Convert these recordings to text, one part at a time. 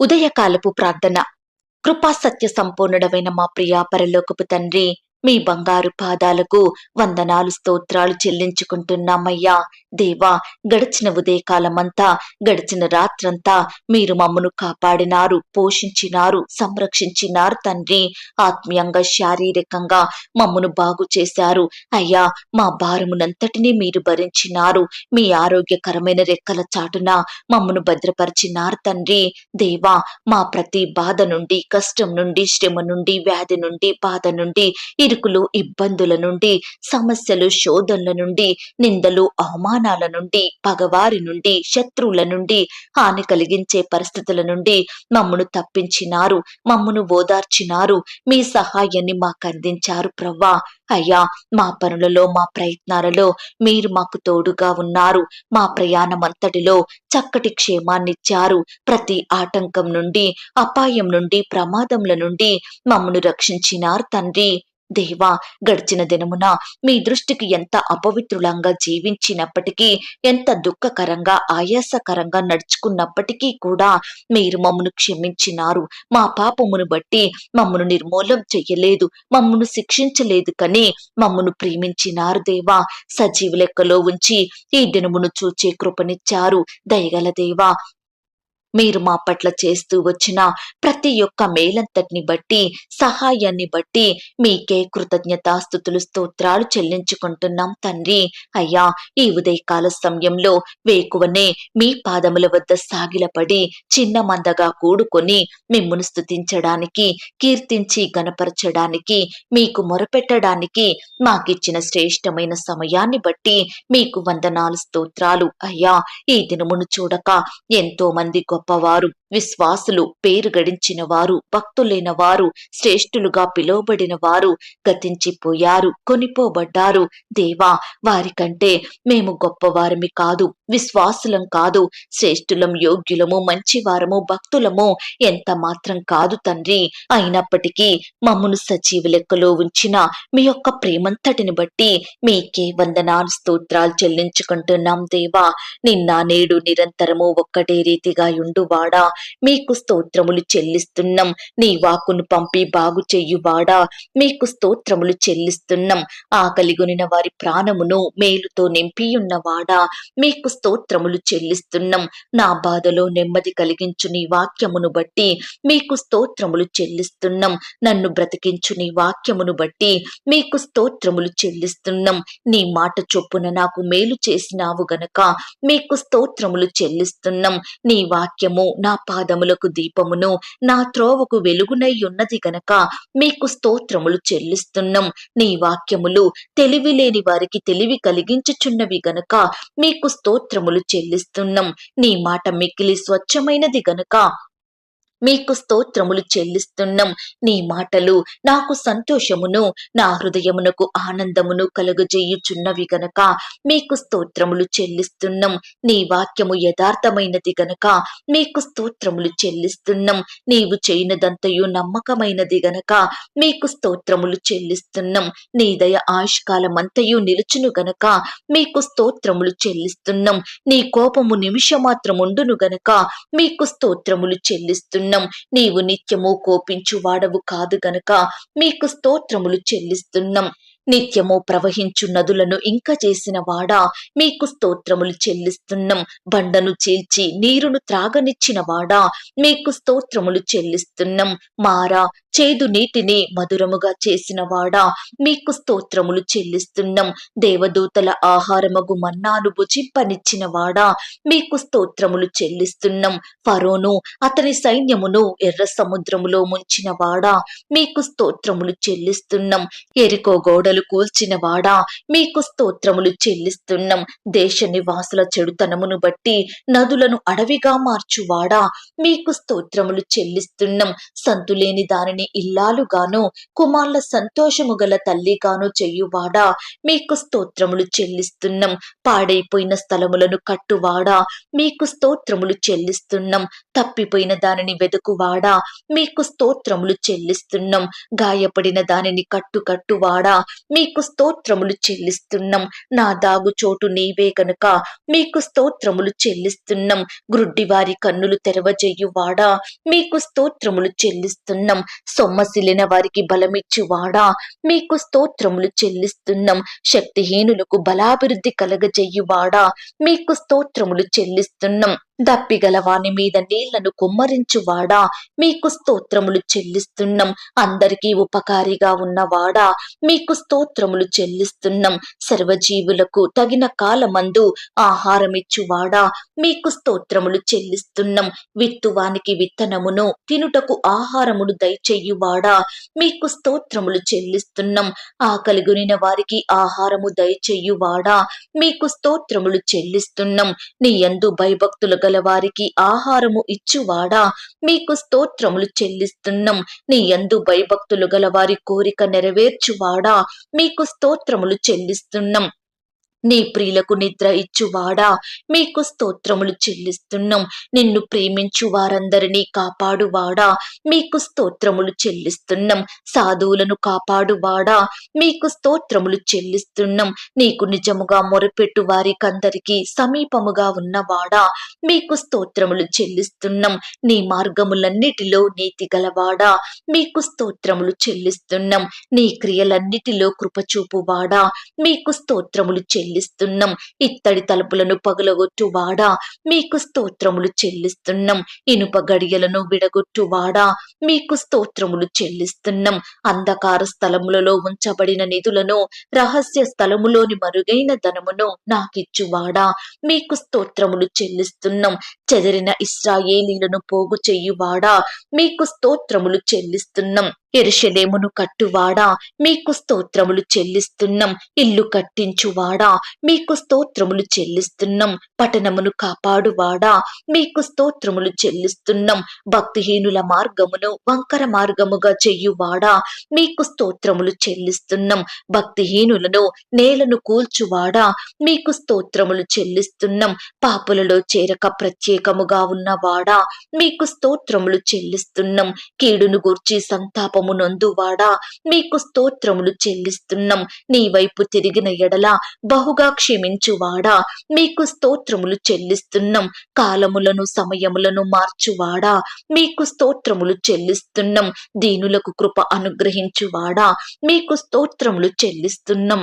ఉదయకాలపు ప్రార్థన. కృపా సత్య సంపూర్ణుడవైన మా ప్రియా పరలోకపు తండ్రి మీ బంగారు పాదాలకు వందనాలు స్తోత్రాలు చెల్లించుకుంటున్నామయ్యా. దేవా గడిచిన ఉదయకాలమంతా గడిచిన రాత్రంతా మీరు మమ్మను కాపాడినారు పోషించినారు సంరక్షించినారు తండ్రి. ఆత్మీయంగా శారీరకంగా మమ్మను బాగు చేశారు. అయ్యా మా భారమునంతటినీ మీరు భరించినారు. మీ ఆరోగ్యకరమైన రెక్కల చాటున మమ్మను భద్రపరిచినారు తండ్రి. దేవా మా ప్రతి బాధ నుండి కష్టం నుండి శ్రమ నుండి వ్యాధి నుండి బాధ నుండి ఇరుకులు ఇబ్బందుల నుండి సమస్యలు శోధనల నుండి నిందలు అవమానాల నుండి పగవారి నుండి శత్రువుల నుండి హాని కలిగించే పరిస్థితుల నుండి మమ్మను తప్పించినారు మమ్మను ఓదార్చినారు మీ సహాయాన్ని మాకు అందించారు ప్రవ్వా. అయ్యా మా పనులలో మా ప్రయత్నాలలో మీరు మాకు తోడుగా ఉన్నారు మా ప్రయాణం అంతటిలో చక్కటి క్షేమాన్నిచ్చారు. ప్రతి ఆటంకం నుండి అపాయం నుండి ప్రమాదముల నుండి మమ్మను రక్షించినారు తండ్రి. దేవా గడిచిన దినమున మీ దృష్టికి ఎంత అపవిత్రులంగా జీవించినప్పటికీ ఎంత దుఃఖకరంగా ఆయాసకరంగా నడుచుకున్నప్పటికీ కూడా మీరు మమ్మను క్షమించినారు. మా పాపమును బట్టి మమ్మను నిర్మూలం చెయ్యలేదు మమ్మను శిక్షించలేదు కానీ మమ్మను ప్రేమించినారు దేవా. సజీవ లెక్కలో ఉంచి ఈ దినమును చూచే కృపనిచ్చారు. దయగల దేవా మీరు మా పట్ల చేస్తూ వచ్చిన ప్రతి ఒక్క మేలంతటిని బట్టి సహాయాన్ని బట్టి మీకే కృతజ్ఞతాస్థుతులు స్తోత్రాలు చెల్లించుకుంటున్నాం తండ్రి. అయ్యా ఈ ఉదయకాల సమయంలో వేకువనే మీ పాదముల వద్ద సాగిలపడి చిన్న మందగా కూడుకొని మిమ్మును స్తుతించడానికి కీర్తించి గనపరచడానికి మీకు మొరపెట్టడానికి మాకిచ్చిన శ్రేష్టమైన సమయాన్ని బట్టి మీకు వందనాలు స్తోత్రాలు. అయ్యా ఈ దినమును చూడక ఎంతో మంది గొప్ప గొప్పవారు. విశ్వాసులు పేరు గడించిన వారు భక్తులైన వారు శ్రేష్ఠులుగా పిలువబడిన వారు గతించిపోయారు కొనిపోబడ్డారు. దేవా వారికంటే మేము గొప్పవారమి కాదు విశ్వాసులం కాదు శ్రేష్ఠులం యోగ్యులము మంచివారము భక్తులము ఎంత మాత్రం కాదు తండ్రి. అయినప్పటికీ మమ్మను సజీవ లెక్కలో ఉంచిన మీ యొక్క ప్రేమంతటిని బట్టి మీకే వందనాలు స్తోత్రాలు చెల్లించుకుంటున్నాం దేవా. నిన్న నేడు నిరంతరము ఒక్కటే రీతిగా ఉండువాడా? మీకు స్తోత్రములు చెల్లిస్తున్నాం. నీ వాకును పంపి బాగు చెయ్యువాడా మీకు స్తోత్రములు చెల్లిస్తున్నాం. ఆకలిగొనిన వారి ప్రాణమును మేలుతో నింపియున్నవాడా? మీకు స్తోత్రములు చెల్లిస్తున్నాం. నా బాధలో నెమ్మది కలిగించు నీ వాక్యమును బట్టి మీకు స్తోత్రములు చెల్లిస్తున్నాం. నన్ను బ్రతికించు నీ వాక్యమును బట్టి మీకు స్తోత్రములు చెల్లిస్తున్నాం. నీ మాట చొప్పున నాకు మేలు చేసినావు గనక మీకు స్తోత్రములు చెల్లిస్తున్నాం. నీ వాక్యము నా పాదములకు దీపమును నా త్రోవకు వెలుగునై ఉన్నది గనక మీకు స్తోత్రములు చెల్లిస్తున్నాం. నీ వాక్యములు తెలివి లేని వారికి తెలివి కలిగించుచున్నవి గనక మీకు స్తోత్రములు చెల్లిస్తున్నాం. నీ మాట మిక్కిలి స్వచ్ఛమైనది గనక మీకు స్తోత్రములు చెల్లిస్తున్నాం. నీ మాటలు నాకు సంతోషమును నా హృదయమునకు ఆనందమును కలుగజేయుచున్నవి గనక మీకు స్తోత్రములు చెల్లిస్తున్నాం. నీ వాక్యము యథార్థమైనది గనక మీకు స్తోత్రములు చెల్లిస్తున్నాం. నీవు చేయనదంతయు నమ్మకమైనది గనక మీకు స్తోత్రములు చెల్లిస్తున్నాం. నీ దయ ఆయుష్కాలమంతయు నిలుచును గనక మీకు స్తోత్రములు చెల్లిస్తున్నాం. నీ కోపము నిమిషమాత్రముండును గనక మీకు స్తోత్రములు చెల్లిస్తున్నాం. నీవు నిత్యము కోపించు వాడవు కాదు గనక మీకు స్తోత్రములు చెల్లిస్తున్నాం. నిత్యము ప్రవహించు నదులను ఇంకా చేసిన వాడా మీకు స్తోత్రములు చెల్లిస్తున్నాం. బండను చీల్చి నీరును త్రాగనిచ్చిన వాడా మీకు స్తోత్రములు చెల్లిస్తున్నాం. మారా చేదు నీటిని మధురముగా చేసిన వాడా మీకు స్తోత్రములు చెల్లిస్తున్నాం. దేవదూతల ఆహారమగు మన్నాను భుజింపనిచ్చిన వాడా మీకు స్తోత్రములు చెల్లిస్తున్నాం. ఫరోను అతని సైన్యమును ఎర్ర సముద్రములో ముంచిన వాడా మీకు స్తోత్రములు చెల్లిస్తున్నాం. ఎరికో గోడలు కూల్చిన వాడా మీకు స్తోత్రములు చెల్లిస్తున్నాం. దేశ నివాసుల చెడుతనమును బట్టి నదులను అడవిగా మార్చువాడా? మీకు స్తోత్రములు చెల్లిస్తున్నాం. సంతులేని దానిని చక్కని ఇల్లాలుగాను కుమార్ల సంతోషము గల తల్లిగాను చెయ్యువాడా మీకు స్తోత్రములు చెల్లిస్తున్నాం. పాడైపోయిన స్థలములను కట్టువాడా? మీకు స్తోత్రములు చెల్లిస్తున్నాం. తప్పిపోయిన దానిని వెతుకువాడా? మీకు స్తోత్రములు చెల్లిస్తున్నాం. గాయపడిన దానిని కట్టుకట్టువాడా మీకు స్తోత్రములు చెల్లిస్తున్నాం. నా దాగు చోటు నీవే కనుక మీకు స్తోత్రములు చెల్లిస్తున్నాం. గ్రుడ్డివారి కన్నులు తెరవజేయువాడా? మీకు స్తోత్రములు చెల్లిస్తున్నాం. సొమ్మసిలిన వారికి బలమిచ్చువాడా? మీకు స్తోత్రములు చెల్లిస్తున్నాం. శక్తిహీనులకు బలాభివృద్ధి కలగజేయువాడా? మీకు స్తోత్రములు చెల్లిస్తున్నాం. దప్పిగల వాని మీద నీళ్ళను కుమ్మరించువాడా? మీకు స్తోత్రములు చెల్లిస్తున్నాం. అందరికీ ఉపకారిగా ఉన్నవాడా? మీకు స్తోత్రములు చెల్లిస్తున్నాం. సర్వజీవులకు తగిన కాలమందు ఆహారమిచ్చువాడా? మీకు స్తోత్రములు చెల్లిస్తున్నాం. విత్తువానికి విత్తనమును తినుటకు ఆహారమును దయచెయ్యువాడా మీకు స్తోత్రములు చెల్లిస్తున్నాం. ఆకలిగొనిన వారికి ఆహారము దయచెయ్యువాడా మీకు స్తోత్రములు చెల్లిస్తున్నాం. నీ యందు భయభక్తులు గల వారికి ఆహారము ఇచ్చువాడా? మీకు స్తోత్రములు చెల్లిస్తున్నాం. నీ యందు భయభక్తులు గల వారి కోరిక నెరవేర్చువాడా? మీకు స్తోత్రములు చెల్లిస్తున్నాం. నీ ప్రియులకు నిద్ర ఇచ్చువాడా? మీకు స్తోత్రములు చెల్లిస్తున్నాం. నిన్ను ప్రేమించు వారందరినీ కాపాడువాడా? మీకు స్తోత్రములు చెల్లిస్తున్నాం. సాధువులను కాపాడువాడా? మీకు స్తోత్రములు చెల్లిస్తున్నాం. నీకు నిజముగా మొరపెట్టు వారికందరికీ సమీపముగా ఉన్నవాడా? మీకు స్తోత్రములు చెల్లిస్తున్నాం. నీ మార్గములన్నిటిలో నీతి గలవాడా? మీకు స్తోత్రములు చెల్లిస్తున్నాం. నీ క్రియలన్నిటిలో కృపచూపువాడా మీకు స్తోత్రములు చెల్లి చెల్లిస్తున్నాం. ఇత్తడి తలుపులను పగలగొట్టువాడా. మీకు స్తోత్రములు చెల్లిస్తున్నాం. ఇనుప గడియలను విడగొట్టువాడా. మీకు స్తోత్రములు చెల్లిస్తున్నాం. అంధకార స్థలములలో ఉంచబడిన నిధులను రహస్య స్థలములోని మరుగైన ధనమును నాకిచ్చువాడా? మీకు స్తోత్రములు చెల్లిస్తున్నాం. చెదిరిన ఇస్రాయేలీలను పోగు చెయ్యువాడా మీకు స్తోత్రములు చెల్లిస్తున్నాం. ఎరుషలేమును కట్టువాడా? మీకు స్తోత్రములు చెల్లిస్తున్నాం. ఇల్లు కట్టించువాడా? మీకు స్తోత్రములు చెల్లిస్తున్నాం. పట్టణమును కాపాడువాడా? మీకు స్తోత్రములు చెల్లిస్తున్నాం. భక్తిహీనుల మార్గమును వంకర మార్గముగా చెయ్యువాడా మీకు స్తోత్రములు చెల్లిస్తున్నాం. భక్తిహీనులను నేలను కూల్చువాడా? మీకు స్తోత్రములు చెల్లిస్తున్నాం. పాపులలో చేరక ప్రత్యేకముగా ఉన్నవాడా? మీకు స్తోత్రములు చెల్లిస్తున్నాం. కీడును గూర్చి సంతాపము నొందువాడా? మీకు స్తోత్రములు చెల్లిస్తున్నాం. నీ వైపు తిరిగిన ఎడల బహుగా క్షమించువాడా? మీకు స్తోత్రములు చెల్లిస్తున్నాం. కాలములను సమయములను మార్చువాడా? మీకు స్తోత్రములు చెల్లిస్తున్నాం. దీనులకు కృప అనుగ్రహించువాడా? మీకు స్తోత్రములు చెల్లిస్తున్నాం.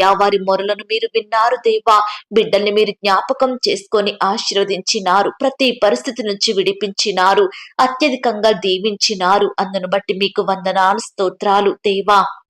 వారి మొరలను మీరు విన్నారు దేవా. బిడ్డల్ని మీరు జ్ఞాపకం చేసుకొని ఆశీర్వదించినారు. ప్రతి పరిస్థితి నుంచి విడిపించినారు. అత్యధికంగా దీవించినారు. అందును బట్టి మీకు వందనాలు స్తోత్రాలు దేవా.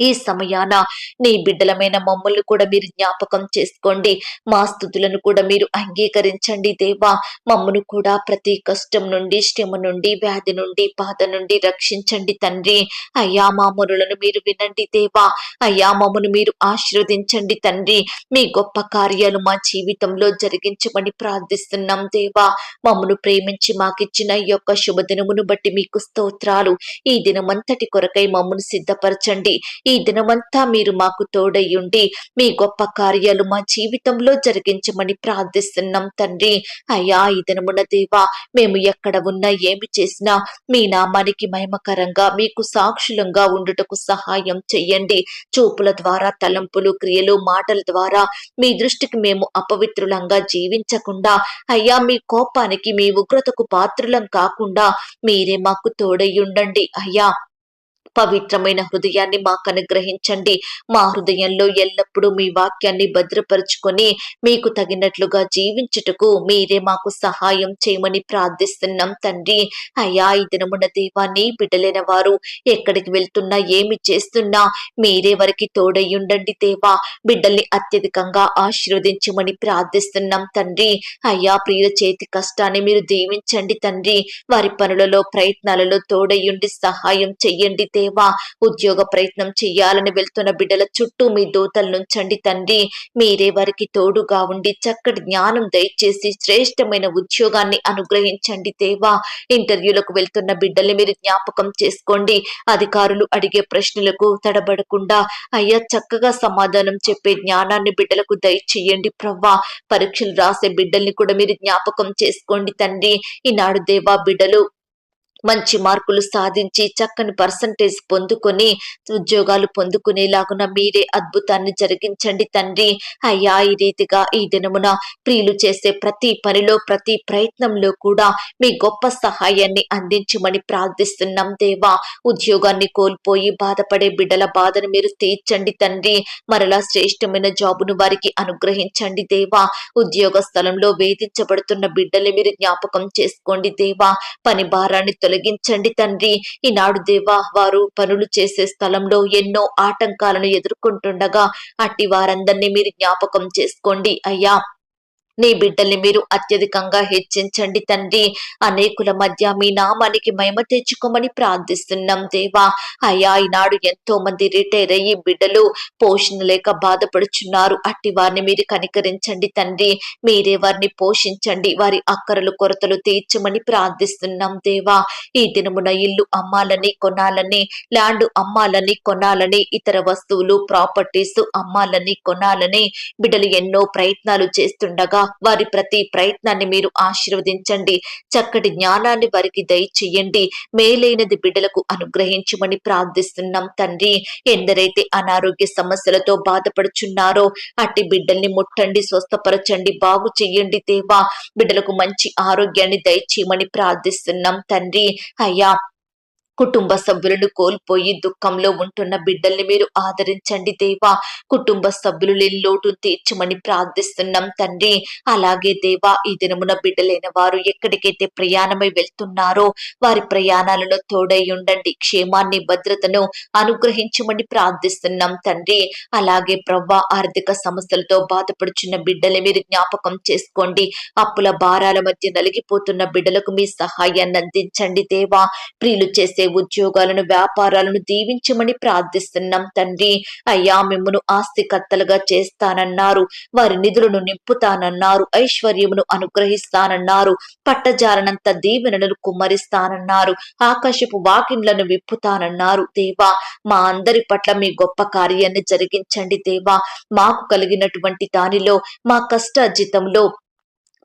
ఈ సమయాన నీ బిడ్డలమైన మమ్మల్ని కూడా మీరు జ్ఞాపకం చేసుకోండి. మా స్థుతులను కూడా మీరు అంగీకరించండి దేవా. మమ్మను కూడా ప్రతి కష్టం నుండి శ్రమ నుండి వ్యాధి నుండి బాధ నుండి రక్షించండి తండ్రి. అయ్యా మా మొరులను మీరు వినండి దేవా. అయ్యా మమ్మను మీరు ఆశీర్వదించండి తండ్రి. మీ గొప్ప కార్యాలు మా జీవితంలో జరిగించమని ప్రార్థిస్తున్నాం దేవా. మమ్మను ప్రేమించి మాకిచ్చిన ఈ యొక్క శుభదినమును బట్టి మీకు స్తోత్రాలు. ఈ దినమంతటి కొరకై మమ్మను సిద్ధపరచండి. ఈ దినమంతా మీరు మాకు తోడయ్యుండి మీ గొప్ప కార్యాలు మా జీవితంలో జరిగించమని ప్రార్థిస్తున్నాం తండ్రి. అయ్యా ఈ దినమున దేవా మేము ఎక్కడ ఉన్నా ఏమి చేసినా మీ నామానికి మహిమకరంగా మీకు సాక్షులంగా ఉండుటకు సహాయం చెయ్యండి. చూపుల ద్వారా తలంపులు క్రియలు మాటల ద్వారా మీ దృష్టికి మేము అపవిత్రులంగా జీవించకుండా అయ్యా మీ కోపానికి మీ ఉగ్రతకు పాత్రులం కాకుండా మీరే మాకు తోడయ్యుండండి. అయ్యా పవిత్రమైన హృదయాన్ని మాకు అనుగ్రహించండి. మా హృదయంలో ఎల్లప్పుడూ మీ వాక్యాన్ని భద్రపరుచుకొని మీకు తగినట్లుగా జీవించుటకు మీరే మాకు సహాయం చేయమని ప్రార్థిస్తున్నాం తండ్రి. అయ్యా ఈ దినమున దేవాన్ని బిడ్డలైన వారు ఎక్కడికి వెళ్తున్నా ఏమి చేస్తున్నా మీరే వారికి తోడయ్యుండండి దేవా. బిడ్డల్ని అత్యధికంగా ఆశీర్వదించమని ప్రార్థిస్తున్నాం తండ్రి. అయ్యా ప్రియుల చేతి కష్టాన్ని మీరు దీవించండి తండ్రి. వారి పనులలో ప్రయత్నాలలో తోడయ్యుండి సహాయం చెయ్యండి దేవా. ఉద్యోగ ప్రయత్నం చెయ్యాలని వెళ్తున్న బిడ్డల చుట్టూ మీ దూతలు నుంచండి తండ్రి. మీరే వారికి తోడుగా ఉండి చక్కటి జ్ఞానం దయచేసి శ్రేష్టమైన ఉద్యోగాన్ని అనుగ్రహించండి దేవా. ఇంటర్వ్యూలకు వెళ్తున్న బిడ్డల్ని మీరు జ్ఞాపకం చేసుకోండి. అధికారులు అడిగే ప్రశ్నలకు తడబడకుండా అయ్యా చక్కగా సమాధానం చెప్పే జ్ఞానాన్ని బిడ్డలకు దయచేయండి ప్రవ్వా. పరీక్షలు రాసే బిడ్డల్ని కూడా మీరు జ్ఞాపకం చేసుకోండి తండ్రి. ఈనాడు దేవా బిడ్డలు మంచి మార్కులు సాధించి చక్కని పర్సంటేజ్ పొందుకొని ఉద్యోగాలు పొందుకునేలాగున మీరే అద్భుతాన్ని జరిగించండి తండ్రి. అయ్యా ఈ రీతిగా ఈ దినమున ప్రియులు చేసే ప్రతి పనిలో ప్రతి ప్రయత్నంలో కూడా మీ గొప్ప సహాయాన్ని అందించమని ప్రార్థిస్తున్నాం దేవా. ఉద్యోగాన్ని కోల్పోయి బాధపడే బిడ్డల బాధను మీరు తీర్చండి తండ్రి. మరలా శ్రేష్టమైన జాబును వారికి అనుగ్రహించండి దేవా. ఉద్యోగ స్థలంలో వేధించబడుతున్న బిడ్డలు మీరు జ్ఞాపకం చేసుకోండి దేవా. పని భారాన్ని తొలగించండి తండ్రి. ఈనాడు దేవా వారు పనులు చేసే స్థలంలో ఎన్నో ఆటంకాలను ఎదుర్కొంటుండగా అట్టి వారందరినీ మీరు జ్ఞాపకం చేసుకోండి. అయ్యా నీ బిడ్డల్ని మీరు అత్యధికంగా హెచ్చించండి తండ్రి. అనేకుల మధ్య మీ నామానికి మహిమ తెచ్చుకోమని ప్రార్థిస్తున్నాం దేవా. అయ్యా ఈనాడు ఎంతో మంది రిటైర్ అయ్యి బిడ్డలు పోషణ లేక బాధపడుచున్నారు. అట్టి వారిని మీరు కనికరించండి తండ్రి. మీరే వారిని పోషించండి. వారి అక్కరలు కొరతలు తీర్చమని ప్రార్థిస్తున్నాం దేవా. ఈ దినమున ఇల్లు అమ్మాలని కొనాలని ల్యాండ్ అమ్మాలని కొనాలని ఇతర వస్తువులు ప్రాపర్టీస్ అమ్మాలని కొనాలని బిడ్డలు ఎన్నో ప్రయత్నాలు చేస్తుండగా వారి ప్రతి ప్రయత్నాన్ని మీరు ఆశీర్వదించండి. చక్కటి జ్ఞానాన్ని వారికి దయచేయండి. మేలైనది బిడ్డలకు అనుగ్రహించమని ప్రార్థిస్తున్నాం తండ్రి. ఎందరైతే అనారోగ్య సమస్యలతో బాధపడుచున్నారో అట్టి బిడ్డల్ని ముట్టండి స్వస్థపరచండి బాగు చెయ్యండి దేవా. బిడ్డలకు మంచి ఆరోగ్యాన్ని దయచేయమని ప్రార్థిస్తున్నాం తండ్రి. అయ్యా కుటుంబ సభ్యులను కోల్పోయి దుఃఖంలో ఉంటున్న బిడ్డల్ని మీరు ఆదరించండి దేవా. కుటుంబ సభ్యులు లేని లోటు తీర్చమని ప్రార్థిస్తున్నాం తండ్రి. అలాగే దేవా ఈ దినమున బిడ్డలైన వారు ఎక్కడికైతే ప్రయాణమై వెళ్తున్నారో వారి ప్రయాణాలలో తోడై ఉండండి. క్షేమాన్ని భద్రతను అనుగ్రహించమని ప్రార్థిస్తున్నాం తండ్రి. అలాగే ప్రవ్వా ఆర్థిక సమస్యలతో బాధపడుచున్న బిడ్డలు మీరు జ్ఞాపకం చేసుకోండి. అప్పుల భారాల మధ్య నలిగిపోతున్న బిడ్డలకు మీ సహాయాన్ని అందించండి దేవా. ప్రియులు చేసే ఉద్యోగాలను వ్యాపారాలను దీవించమని ప్రార్థిస్తున్నాం తండ్రి. అయ్యా మిమ్మను ఆస్తికర్తలుగా చేస్తానన్నారు. వారి నిధులను నింపుతానన్నారు. ఐశ్వర్యమును అనుగ్రహిస్తానన్నారు. పట్టజాలనంత దీవెనలను కుమ్మరిస్తానన్నారు. ఆకాశపు వాకిండ్లను విప్పుతానన్నారు దేవా. మా అందరి పట్ల మీ గొప్ప కార్యాన్ని జరిగించండి దేవా. మాకు కలిగినటువంటి దానిలో మా కష్టార్జితంలో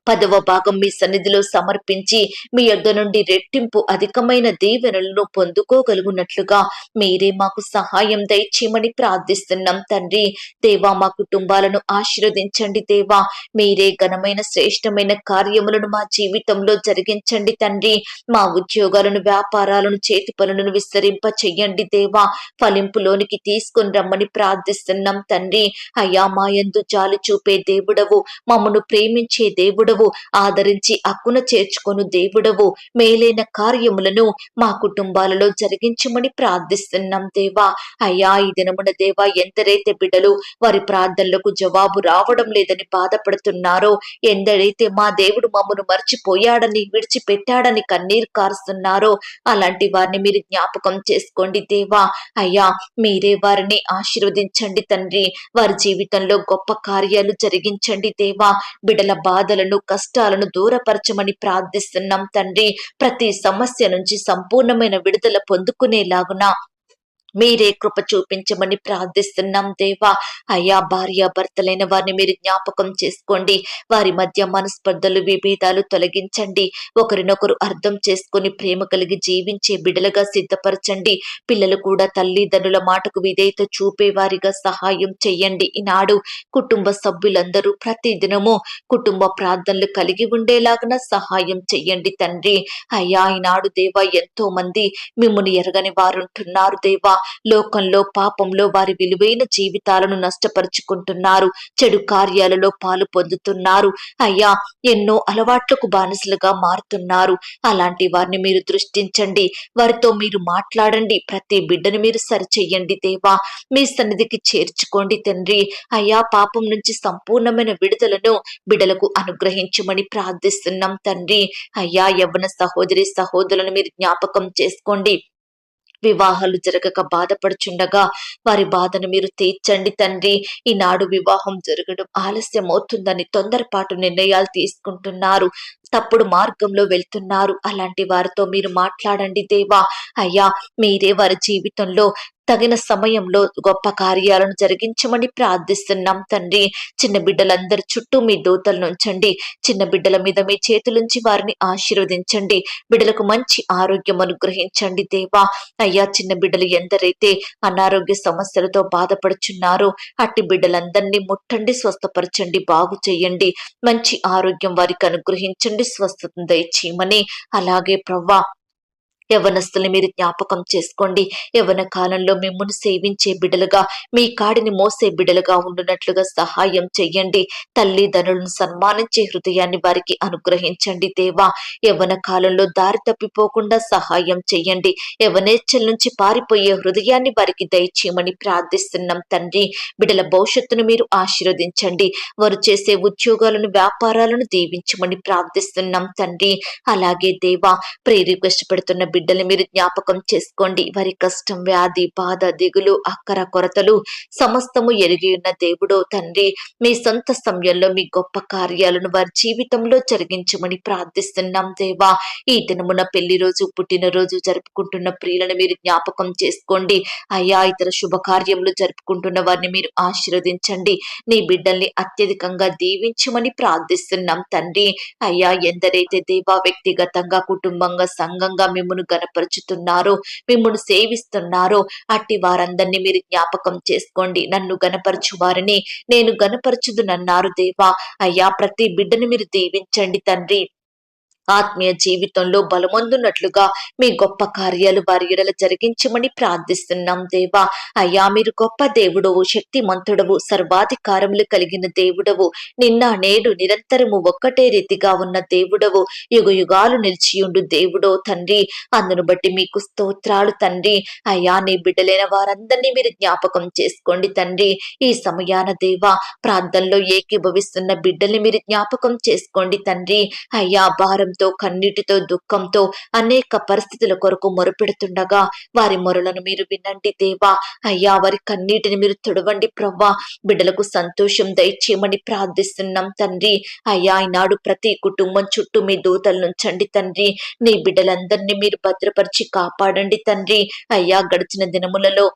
పదవ భాగం మీ సన్నిధిలో సమర్పించి మీ యొద్ద నుండి రెట్టింపు అధికమైన దీవెనలను పొందుకోగలుగునట్లుగా మీరే మాకు సహాయం దయచేయమని ప్రార్థిస్తున్నాం తండ్రి. దేవా మా కుటుంబాలను ఆశీర్వదించండి దేవా. మీరే ఘనమైన శ్రేష్టమైన కార్యములను మా జీవితంలో జరిగించండి తండ్రి. మా ఉద్యోగాలను వ్యాపారాలను చేతి పనులను విస్తరింప చెయ్యండి దేవా. ఫలింపులోనికి తీసుకొని రమ్మని ప్రార్థిస్తున్నాం తండ్రి. అయ్యా మా యందు జాలి చూపే దేవుడవు మమ్మను ప్రేమించే దేవుడవు. ఆదరించి అక్కున చేర్చుకొను దేవుడవు. మేలైన కార్యములను మా కుటుంబాలలో జరిగించమని ప్రార్థిస్తున్నాం దేవా. అయ్యా ఈ దినమున దేవా ఎందరైతే బిడ్డలు వారి ప్రార్థనలకు జవాబు రావడం లేదని బాధపడుతున్నారో ఎందరైతే మా దేవుడు మమ్మను మర్చిపోయాడని విడిచిపెట్టాడని కన్నీరు కారుస్తున్నారో అలాంటి వారిని మీరు జ్ఞాపకం చేసుకోండి దేవా. అయ్యా మీరే వారిని ఆశీర్వదించండి తండ్రి. వారి జీవితంలో గొప్ప కార్యాలు జరిగించండి దేవా. బిడల బాధలను కష్టాలను దూరపరచమని ప్రార్థిస్తున్నాం తండ్రి. ప్రతి సమస్య నుంచి సంపూర్ణమైన విడుదల పొందుకునేలాగున మీరే కృప చూపించమని ప్రార్థిస్తున్నాం దేవా. అయ్యా భార్య భర్తలైన వారిని మీరు జ్ఞాపకం చేసుకోండి. వారి మధ్య మనస్పర్ధలు విభేదాలు తొలగించండి. ఒకరినొకరు అర్థం చేసుకొని ప్రేమ కలిగి జీవించే బిడలుగా సిద్ధపరచండి. పిల్లలు కూడా తల్లిదండ్రుల మాటకు విధేయత చూపేవారిగా సహాయం చెయ్యండి. ఈనాడు కుటుంబ సభ్యులందరూ ప్రతి దినము కుటుంబ ప్రార్థనలు కలిగి ఉండేలాగా సహాయం చెయ్యండి తండ్రి. అయ్యా ఈనాడు దేవా ఎంతో మంది మిమ్మల్ని ఎరగని వారుంటున్నారు దేవా. లోకంలో పాపంలో వారి విలువైన జీవితాలను నష్టపరుచుకుంటున్నారు. చెడు కార్యాలలో పాలు పొందుతున్నారు. అయ్యా ఎన్నో అలవాట్లకు బానిసలుగా మారుతున్నారు. అలాంటి వారిని మీరు దృష్టించండి. వారితో మీరు మాట్లాడండి. ప్రతి బిడ్డను మీరు సరిచెయ్యండి దేవా. మీ సన్నిధికి చేర్చుకోండి తండ్రి. అయ్యా పాపం నుంచి సంపూర్ణమైన విడుదలను బిడలకు అనుగ్రహించమని ప్రార్థిస్తున్నాం తండ్రి. అయ్యా యవ్వన సహోదరి సహోదరులను మీరు జ్ఞాపకం చేసుకోండి. వివాహాలు జరగక బాధపడుచుండగా వారి బాధను మీరు తీర్చండి తండ్రి. ఈనాడు వివాహం జరగడం ఆలస్యం అవుతుందని తొందరపాటు నిర్ణయాలు తీసుకుంటున్నారు. తప్పుడు మార్గంలో వెళ్తున్నారు. అలాంటి వారితో మీరు మాట్లాడండి దేవా. అయ్యా మీరే వారి జీవితంలో తగిన సమయంలో గొప్ప కార్యాలను జరిగించమని ప్రార్థిస్తున్నాం తండ్రి. చిన్న బిడ్డలందరి చుట్టూ మీ దూతలను ఉంచండి. చిన్న బిడ్డల మీద మీ చేతులుంచి వారిని ఆశీర్వదించండి. బిడ్డలకు మంచి ఆరోగ్యం అనుగ్రహించండి దేవా. అయ్యా చిన్న బిడ్డలు ఎందరైతే అనారోగ్య సమస్యలతో బాధపడుచున్నారో అట్టి బిడ్డలందరినీ ముట్టండి స్వస్థపరచండి బాగు చేయండి. మంచి ఆరోగ్యం వారికి అనుగ్రహించండి స్వస్థత దయచేయమని. అలాగే ప్రవ్వా యవనస్తుల్ని మీరు జ్ఞాపకం చేసుకోండి. యవన కాలంలో మిమ్మల్ని సేవించే బిడలుగా మీ కాడిని మోసే బిడలుగా ఉండునట్లుగా సహాయం చెయ్యండి. తల్లిదండ్రులను సన్మానించే హృదయాన్ని వారికి అనుగ్రహించండి దేవా. యవన కాలంలో దారి తప్పిపోకుండా సహాయం చెయ్యండి. యవనేచ్చల నుంచి పారిపోయే హృదయాన్ని వారికి దయచేయమని ప్రార్థిస్తున్నాం తండ్రి. బిడల భవిష్యత్తును మీరు ఆశీర్వదించండి. వారు చేసే ఉద్యోగాలను వ్యాపారాలను దీవించమని ప్రార్థిస్తున్నాం తండ్రి. అలాగే దేవా ప్రేరిక్వెస్ట్ పెడుతున్న బిడ్డల్ని మీరు జ్ఞాపకం చేసుకోండి. వారి కష్టం వ్యాధి బాధ దిగులు అక్కర కొరతలు సమస్తము ఎరిగి ఉన్న దేవుడో తండ్రి మీ సొంత సమయంలో మీ గొప్ప కార్యాలను వారి జీవితంలో జరిగించమని ప్రార్థిస్తున్నాం దేవా. ఈ దినమున పెళ్ళి రోజు పుట్టినరోజు జరుపుకుంటున్న ప్రియులను మీరు జ్ఞాపకం చేసుకోండి. అయ్యా ఇతర శుభకార్యములు జరుపుకుంటున్న వారిని మీరు ఆశీర్వదించండి. నీ బిడ్డల్ని అత్యధికంగా దీవించమని ప్రార్థిస్తున్నాం తండ్రి. అయ్యా ఎందరైతే దేవా వ్యక్తిగతంగా కుటుంబంగా సంఘంగా మిమ్మను గనపరుచుతున్నారో మిమ్మల్ని సేవిస్తున్నారో అట్టి వారందరినీ మీరు జ్ఞాపకం చేసుకోండి. నన్ను గనపరచు వారిని నేను గనపరచుదునన్నారు దేవా. అయ్యా ప్రతి బిడ్డను మీరు దీవించండి తండ్రి. ఆత్మీయ జీవితంలో బలమొందున్నట్లుగా మీ గొప్ప కార్యాలు వారి ఎడల జరిగించమని ప్రార్థిస్తున్నాం దేవా. అయ్యా మీరు గొప్ప దేవుడవు శక్తిమంతుడవు సర్వాధికారములు కలిగిన దేవుడవు. నిన్న నేడు నిరంతరము ఒక్కటే రీతిగా ఉన్న దేవుడవు. యుగ యుగాలు నిలిచియుండు దేవుడో తండ్రి. అందును బట్టి మీకు స్తోత్రాలు తండ్రి. అయ్యా నీ బిడ్డలైన వారందరినీ మీరు జ్ఞాపకం చేసుకోండి తండ్రి. ఈ సమయాన దేవా ప్రాంతంలో ఏకీభవిస్తున్న బిడ్డల్ని మీరు జ్ఞాపకం చేసుకోండి తండ్రి. అయ్యా భారం భయంతో కన్నీటితో దుఃఖంతో అనేక పరిస్థితుల కొరకు మొరపెడుతుండగా వారి మొరలను మీరు వినండి దేవా. అయ్యా వారి కన్నీటిని మీరు తుడవండి ప్రవ్వా. బిడ్డలకు సంతోషం దయచేయమని ప్రార్థిస్తున్నాం తండ్రి. అయ్యా ఈనాడు ప్రతి కుటుంబం చుట్టూ మీ దూతలు నుంచండి తండ్రి. నీ బిడ్డలందరినీ మీరు భద్రపరిచి కాపాడండి తండ్రి. అయ్యా గడిచిన దినములలో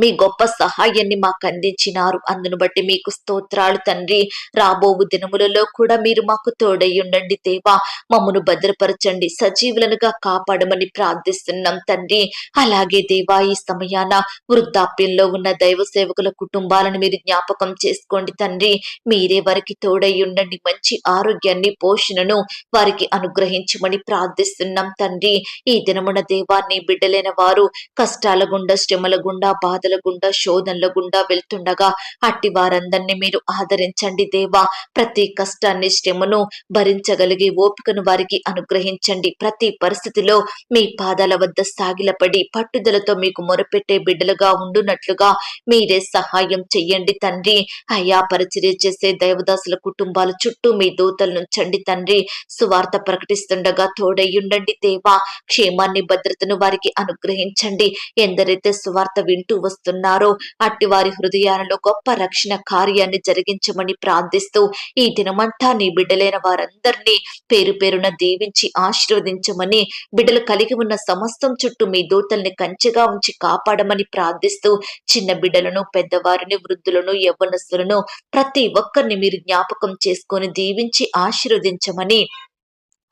మీ గొప్ప సహాయాన్ని మాకు అందించినారు అందును బట్టి మీకు స్తోత్రాలు తండ్రి. రాబోవు దినములలో కూడా మీరు మాకు తోడై ఉండండి దేవా. మమ్మను భద్రపరచండి. సజీవులనుగా కాపాడమని ప్రార్థిస్తున్నాం తండ్రి. అలాగే దేవా ఈ సమయాన వృద్ధాప్యంలో ఉన్న దైవ సేవకుల కుటుంబాలను మీరు జ్ఞాపకం చేసుకోండి తండ్రి. మీరే వారికి తోడై ఉండండి. మంచి ఆరోగ్యాన్ని పోషణను వారికి అనుగ్రహించమని ప్రార్థిస్తున్నాం తండ్రి. ఈ దినమున దేవాన్ని బిడ్డలైన వారు కష్టాల గుండా శ్రమల గుండా బాధ బాధల గుండా శోధనల గుండా వెళ్తుండగా అట్టి వారందరినీ మీరు ఆదరించండి దేవా. ప్రతి కష్టాన్ని శ్రమను భరించగలిగే ఓపికను వారికి అనుగ్రహించండి. ప్రతి పరిస్థితిలో మీ పాదాల వద్ద సాగిలపడి పట్టుదలతో మీకు మొరపెట్టే బిడ్డలుగా ఉండునట్లుగా మీరే సహాయం చెయ్యండి తండ్రి. అయ్యా పరిచర్య చేసే దైవదాసుల కుటుంబాల చుట్టూ మీ దూతలు నుంచండి తండ్రి. సువార్త ప్రకటిస్తుండగా తోడయ్యుండండి దేవా. క్షేమాన్ని భద్రతను వారికి అనుగ్రహించండి. ఎందరైతే సువార్త వింటూ వస్తున్నారో అట్టి వారి హృదయాలలో గొప్ప రక్షణ కార్యాన్ని జరిగించమని ప్రార్థిస్తూ ఈ దినమంతా నీ బిడ్డలైన వారందరినీ పేరు పేరున దీవించి ఆశీర్వదించమని బిడ్డలు కలిగి ఉన్న సమస్తం చుట్టూ మీ దూతల్ని కంచెగా ఉంచి కాపాడమని ప్రార్థిస్తూ చిన్న బిడ్డలను పెద్దవారిని వృద్ధులను యవ్వనస్తులను ప్రతి ఒక్కరిని మీరు జ్ఞాపకం చేసుకొని దీవించి ఆశీర్వదించమని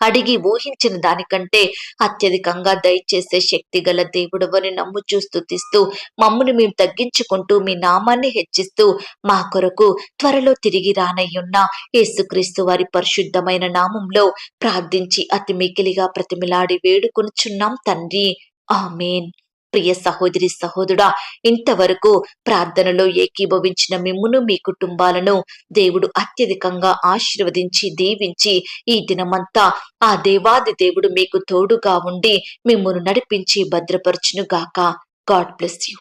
అడిగి ఊహించిన దానికంటే అత్యధికంగా దయచేసే శక్తి గల దేవుడవని చూస్తూ తీస్తూ మమ్మును మేము తగ్గించుకుంటూ మీ నామాన్ని హెచ్చిస్తూ మా కొరకు త్వరలో తిరిగి రానయ్యున్న యేసుక్రీస్తు వారి పరిశుద్ధమైన నామంలో ప్రార్థించి అతి మికిలిగా ప్రతిమిలాడి వేడుకొనుచున్నాం తండ్రి. ఆమెన్. ప్రియ సహోదరి సహోదరుడా ఇంతవరకు ప్రార్థనలో ఏకీభవించిన మిమ్మును మీ కుటుంబాలను దేవుడు అత్యధికంగా ఆశీర్వదించి దీవించి ఈ దినమంతా ఆ దేవాది దేవుడు మీకు తోడుగా ఉండి మిమ్మును నడిపించి భద్రపరచును గాక గాడ్ బ్లెస్ యూ.